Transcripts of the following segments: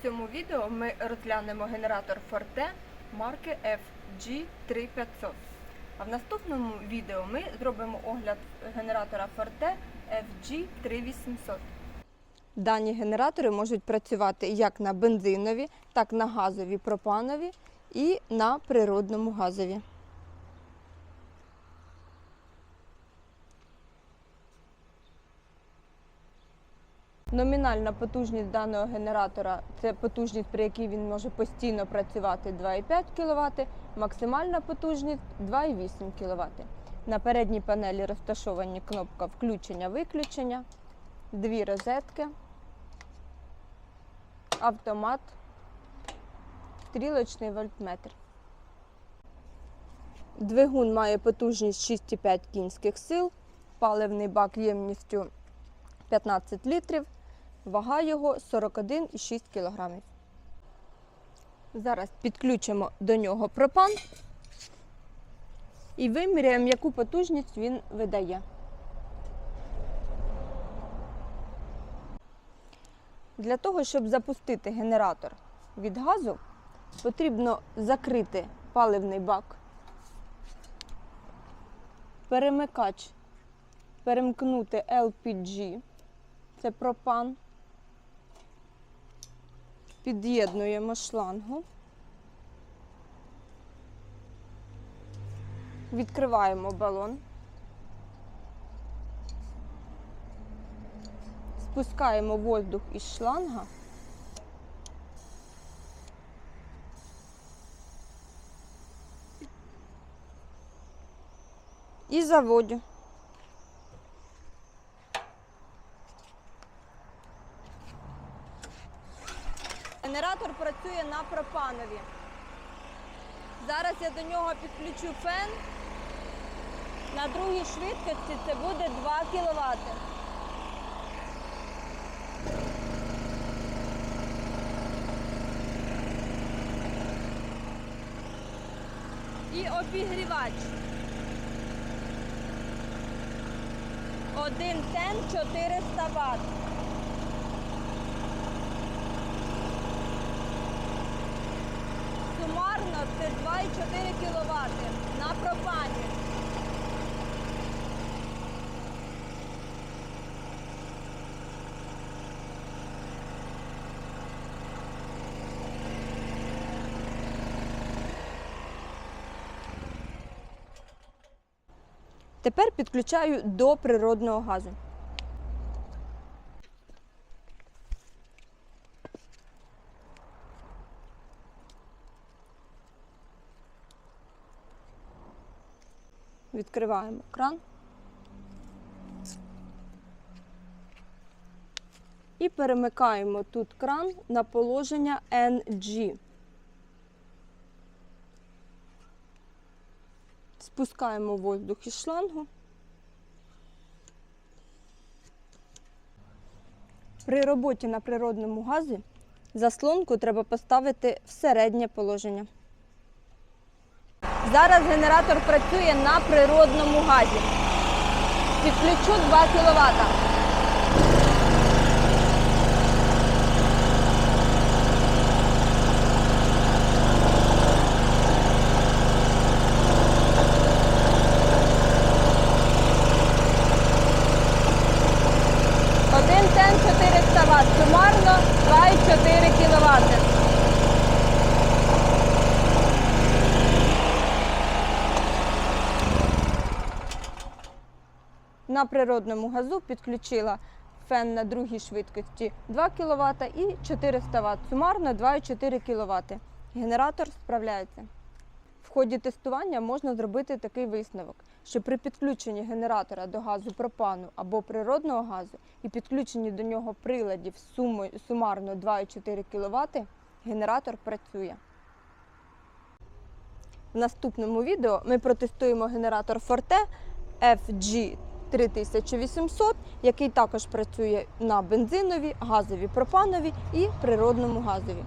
В цьому відео ми розглянемо генератор Forte марки FG3500. А в наступному відео ми зробимо огляд генератора Forte FG3800. Дані генератори можуть працювати як на бензинові, так на газові пропанові і на природному газові. Номінальна потужність даного генератора це потужність, при якій він може постійно працювати 2,5 кВт, максимальна потужність 2,8 кВт. На передній панелі розташовані кнопка включення-виключення, дві розетки, автомат, стрілочний вольтметр. Двигун має потужність 6,5 кінських сил, паливний бак ємністю 15 літрів, вага його 41,6 кг. Зараз підключимо до нього пропан і виміряємо, яку потужність він видає. Для того, щоб запустити генератор від газу, потрібно закрити паливний бак, перемикач перемкнути LPG, це пропан. Під'єднуємо шлангу. Відкриваємо балон. Спускаємо воздух із шланга. І заводю. Генератор працює на пропанові. Зараз я до нього підключу фен. На другій швидкості це буде 2 кВт. І обігрівач. Один тен 400 Вт. Сумарно це 2,4 кВт на пропані. Тепер підключаю до природного газу. Відкриваємо кран. І перемикаємо тут кран на положення NG. Спускаємо воздух із шлангу. При роботі на природному газі заслонку треба поставити в середнє положення. Зараз генератор працює на природному газі. Підключу 2 кВт. Один тен 400 Вт, сумарно 2,4 кВт. На природному газу підключила фен на другій швидкості 2 кВт і 400 Вт, сумарно 2,4 кВт. Генератор справляється. В ході тестування можна зробити такий висновок, що при підключенні генератора до газу пропану або природного газу і підключенні до нього приладів сумою- сумарно 2,4 кВт, генератор працює. В наступному відео ми протестуємо генератор Forte FG 3800, який також працює на бензинові, газові пропанові і природному газові.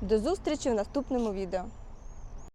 До зустрічі в наступному відео.